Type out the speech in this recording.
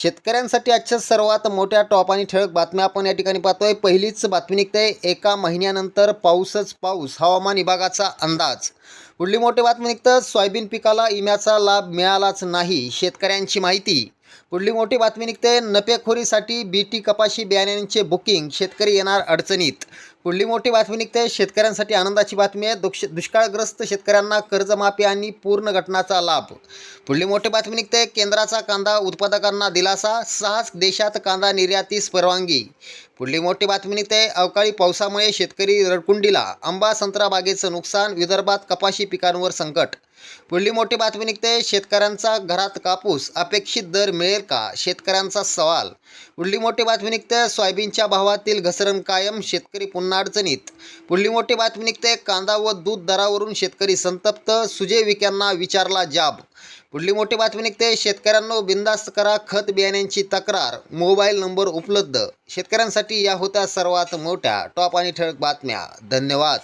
शेतकऱ्यांसाठी आजच्या सर्वात मोठ्या टॉप आणि ठळक बातम्या आपण या ठिकाणी पाहतोय. पहिलीच बातमी निघते. एका महिन्यानंतर पाऊसच पाऊस हवामान विभागाचा अंदाज. पुढली मोठी बातमी निघतं. सोयाबीन पिकाला इम्याचा लाभ मिळालाच नाही शेतकऱ्यांची माहिती. पुढली मोठी बातमी निघते. नफेखोरीसाठी बी टी कपाशी बियाण्यांचे बुकिंग शेतकरी येणार अडचणीत. पुढली मोठी बातमी निघते. शेतकऱ्यांसाठी आनंदाची बातमी आहे. दुक्ष दुष्काळग्रस्त शेतकऱ्यांना कर्जमाफी आणि पूर्ण घटनाचा लाभ. पुढली मोठी बातमी निघते. केंद्राचा कांदा उत्पादकांना दिलासा. सहाच देशात कांदा निर्यातीस परवानगी. पुढली मोठी बातमी निघते. अवकाळी पावसामुळे शेतकरी रडकुंडीला. आंबा संत्रा बागेचं नुकसान विदर्भात कपाशी पिकांवर संकट. पुढली मोठी बातमी निघते. शेतकऱ्यांचा घरात कापूस. अपेक्षित दर मिळेल का? शेतकऱ्यांचा सवाल. पुढली मोठी बातमी निघते. सोयाबीनच्या भावातील घसरण कायम. शेतकरी पुन्हा अडचणीत. पुढली मोठी बातमी निघते. कांदा व दूध दरावरून शेतकरी संतप्त. सुजय विक्यांना विचारला जाब. पुढली मोठी बातमी निघते. शेतकऱ्यांना बिंदास्त करा. खत बियाण्यांची तक्रार. मोबाईल नंबर उपलब्ध. शेतकऱ्यांसाठी या होत्या सर्वात मोठ्या. टॉप आणि ठळक बातम्या. धन्यवाद.